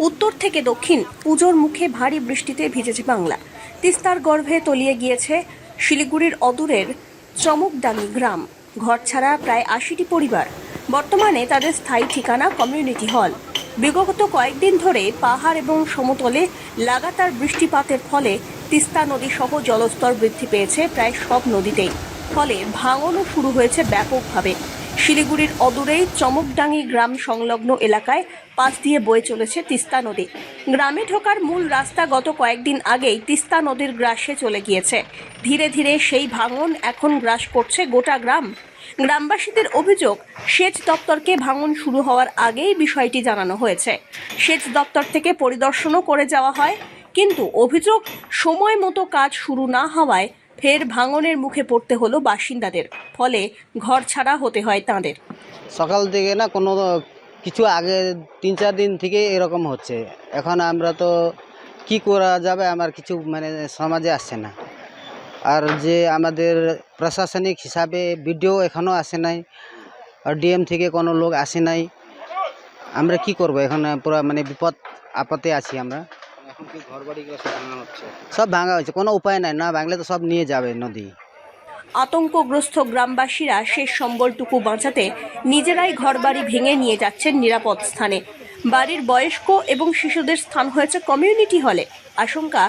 উত্তর থেকে দক্ষিণ পুজোর মুখে ভারী বৃষ্টিতে ভিজেছে বাংলা। তিস্তার গর্ভে তলিয়ে গিয়েছে শিলিগুড়ির অদূরের চমকডাঙ্গি গ্রাম। ঘর ছাড়া প্রায় আশিটি পরিবার। বর্তমানে তাদের স্থায়ী ঠিকানা কমিউনিটি হল। বিগত কয়েকদিন ধরে পাহাড় এবং সমতলে লাগাতার বৃষ্টিপাতের ফলে তিস্তা নদী সহ জলস্তর বৃদ্ধি পেয়েছে প্রায় সব নদীতেই। ফলে ভাঙনও শুরু হয়েছে ব্যাপকভাবে। শিলিগুড়ির অদূরেই চমকডাঙ্গি গ্রাম সংলগ্ন এলাকায় পাশ দিয়ে বয়ে চলেছে তিস্তা নদী। গ্রামে ঢোকার মূল রাস্তা গত কয়েকদিন আগেই তিস্তা নদীর গ্রাসে চলে গিয়েছে। ধীরে ধীরে সেই ভাঙন এখন গ্রাস করছে গোটা গ্রাম। গ্রামবাসীদের অভিযোগ, সেচ দপ্তরকে ভাঙন শুরু হওয়ার আগেই বিষয়টি জানানো হয়েছে। সেচ দপ্তর থেকে পরিদর্শনও করে যাওয়া হয়, কিন্তু অভিযোগ, সময় মতো কাজ শুরু না হওয়ায় ফের ভাঙনের মুখে পড়তে হলো বাসিন্দাদের, ফলে ঘর ছাড়া হতে হয় তাঁদের। সকাল থেকে না কোনো কিছু আগে তিন চার দিন থেকে এরকম হচ্ছে। এখন আমরা তো কি করা যাবে আমার কিছু মানে সমাজে আসছে না। আর যে আমাদের প্রশাসনিক হিসাবে বিডিও এখনও আসে নাই, আর ডিএম থেকে কোনো লোক আসে নাই, আমরা কি করব? এখন পুরো মানে বিপদ, আপদে আছি আমরা। এখন কি ঘর সব ভাঙা হচ্ছে? সব ভাঙা হয়েছে কোনো উপায় নাই না ভাঙলে তো সব নিয়ে যাবে নদী। আতঙ্কগ্রস্ত গ্রামবাসীরা শেষ সম্বলটুকু বাঁচাতে নিজেরাই ঘরবাড়ি ভেঙে নিয়ে যাচ্ছেন নিরাপদ স্থানে। বাড়ির বয়স্ক এবং শিশুদের স্থান হয়েছে কমিউনিটি হলে। আশঙ্কা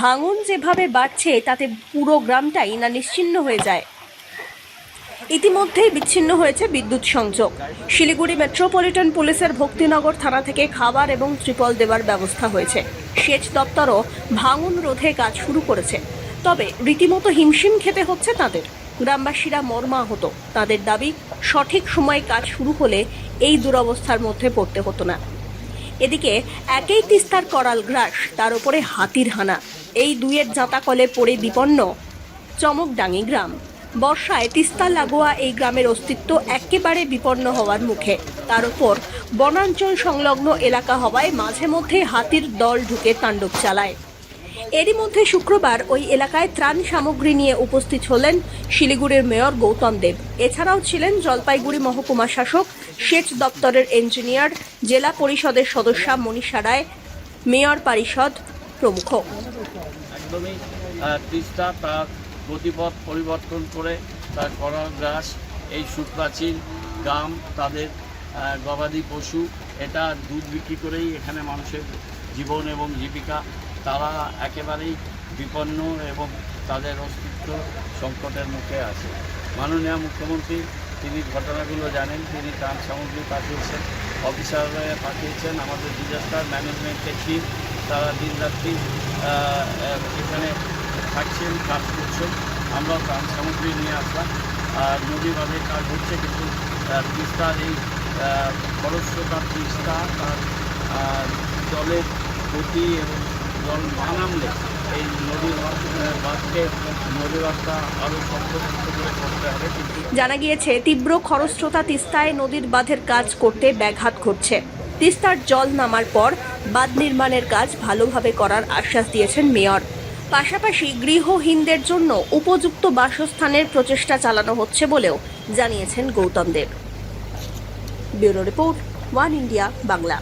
ভাঙন যেভাবে বাড়ছে তাতে পুরো গ্রামটাই না নিশ্চিন্ন হয়ে যায়। ইতিমধ্যেই বিচ্ছিন্ন হয়েছে বিদ্যুৎ সংযোগ। শিলিগুড়ি মেট্রোপলিটন পুলিশের ভক্তিনগর থানা থেকে খাবার এবং ত্রিপল দেওয়ার ব্যবস্থা হয়েছে। সেচ দপ্তরও ভাঙন রোধে কাজ শুরু করেছে। তবে রীতিমতো হিমশিম খেতে হচ্ছে তাদের। গ্রামবাসীরা মর্মাহত। তাদের দাবি, সঠিক সময়ে কাজ শুরু হলে এই দুরবস্থার মধ্যে পড়তে হতো না। এদিকে একেই তিস্তার করাল গ্রাস, তার উপরে হাতির হানা। এই দুয়ের জাঁতাকলে পড়ে বিপন্ন চমকডাঙ্গি গ্রাম। বর্ষায় তিস্তা লাগোয়া এই গ্রামের অস্তিত্ব একেবারে বিপন্ন হওয়ার মুখে। তার উপর বনাঞ্চল সংলগ্ন এলাকা হওয়ায় মাঝে মধ্যে হাতির দল ঢুকে তাণ্ডব চালায়। এরই মধ্যে শুক্রবার ওই এলাকায় ত্রাণ সামগ্রী নিয়ে উপস্থিত হলেন শিলিগুড়ির মেয়র গৌতম দেব। এছাড়াও ছিলেন জলপাইগুড়ি মহকুমা শাসক, সেচ দপ্তরের ইঞ্জিনিয়ার, জেলা পরিষদের সদস্যা মনীষা রায়, মেয়র পরিষদ প্রমুখ। গতিপথ পরিবর্তন করে তার করার গ্রাস, এই সুপ্রাচীন গাম তাদের গবাদি পশু, এটা দুধ বিক্রি করেই এখানে মানুষের জীবন এবং জীবিকা। তারা একেবারেই বিপন্ন এবং তাদের অস্তিত্ব সংকটের মুখে আছে। মাননীয় মুখ্যমন্ত্রী, তিনি ঘটনাগুলো জানেন, তিনি ত্রাণ সামগ্রী পাঠিয়েছেন, অফিসাররা পাঠিয়েছেন, আমাদের ডিজাস্টার ম্যানেজমেন্টের টিম তারা দিনরাত্রি এখানে থাকছেন, কাজ করছেন। আমরা ত্রাণ সামগ্রী নিয়ে আসলাম। আর নদী বাঁধে কাজ হচ্ছে কিন্তু তিস্তার এই খরস্রোতার তিস্তা, তার জলের গতি এবং জল না নামলে এই নদীর বাঁধকে নদী বাঁধটা আরও শক্তপোক্ত করে করতে হবে। জানা গিয়েছে, তীব্র খরস্রোতা তিস্তায় নদীর বাঁধের কাজ করতে ব্যাঘাত ঘটছে। তিস্তার জল নামার পর বাঁধ নির্মাণের কাজ ভালোভাবে করার আশ্বাস দিয়েছেন মেয়র। পাশাপাশি গৃহহীনদের জন্য উপযুক্ত বাসস্থানের প্রচেষ্টা চালানো হচ্ছে বলেও জানিয়েছেন Gautam Deb. Bureau report, One India, Bangla.